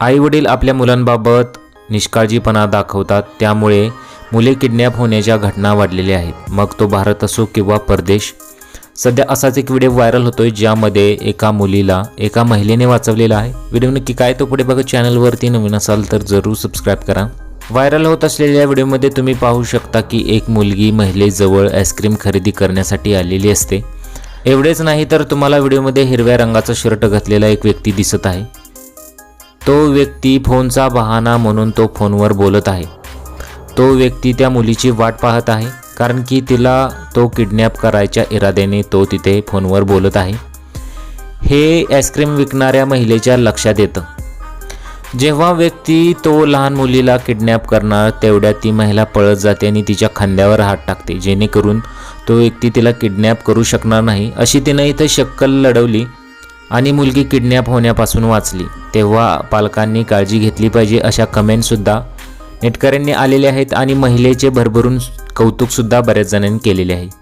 आई वडील आपल्या मुलांबाबत निष्काळजीपणा दाखवतात. त्यामुळे मुले किडनॅप होण्याच्या घटना वाढलेल्या आहेत. मग तो भारत असो किंवा परदेश सध्या असाच एक व्हिडिओ व्हायरल होतोय ज्यामध्ये एका मुलीला एका महिलेने वाचवलेला आहे. व्हिडिओ नक्की काय तो पुढे बघा चॅनलवरती नवीन असाल तर जरूर सबस्क्राईब करा. व्हायरल होत असलेल्या व्हिडिओमध्ये तुम्ही पाहू शकता की एक मुलगी महिलेजवळ आईस्क्रीम खरेदी करण्यासाठी आलेली असते. एवढेच नाही तर तुम्हाला व्हिडिओमध्ये हिरव्या रंगाचा शर्ट घातलेला एक व्यक्ती दिसत आहे. तो व्यक्ती फोनचा बहाणा म्हणून तो फोनवर बोलत आहे. तो व्यक्ती त्या मुलीची वाट पाहत आहे कारण की तिला तो किडनॅप करायच्या इराद्याने तो तिथे फोनवर बोलत आहे. हे आईस्क्रीम विकणाऱ्या महिलेच्या लक्षात येतं. जेव्हा व्यक्ती तो लहान मुलीला किडनॅप करणार तेवढ्या ती महिला पळत जाते आणि तिच्या खांद्यावर हात टाकते जेणेकरून तो व्यक्ती तिला किडनॅप करू शकणार नाही. अशी तिनं इथं शक्कल लढवली. आणि मुलगी किडनॅप होण्यापासून वाचली. तेव्हा पालकांनी काळजी घेतली पाहिजे अशा कमेंटसुद्धा नेटकऱ्यांनी आलेल्या आहेत आणि महिलेचे भरभरून कौतुकसुद्धा बऱ्याच जणांनी केलेले आहे.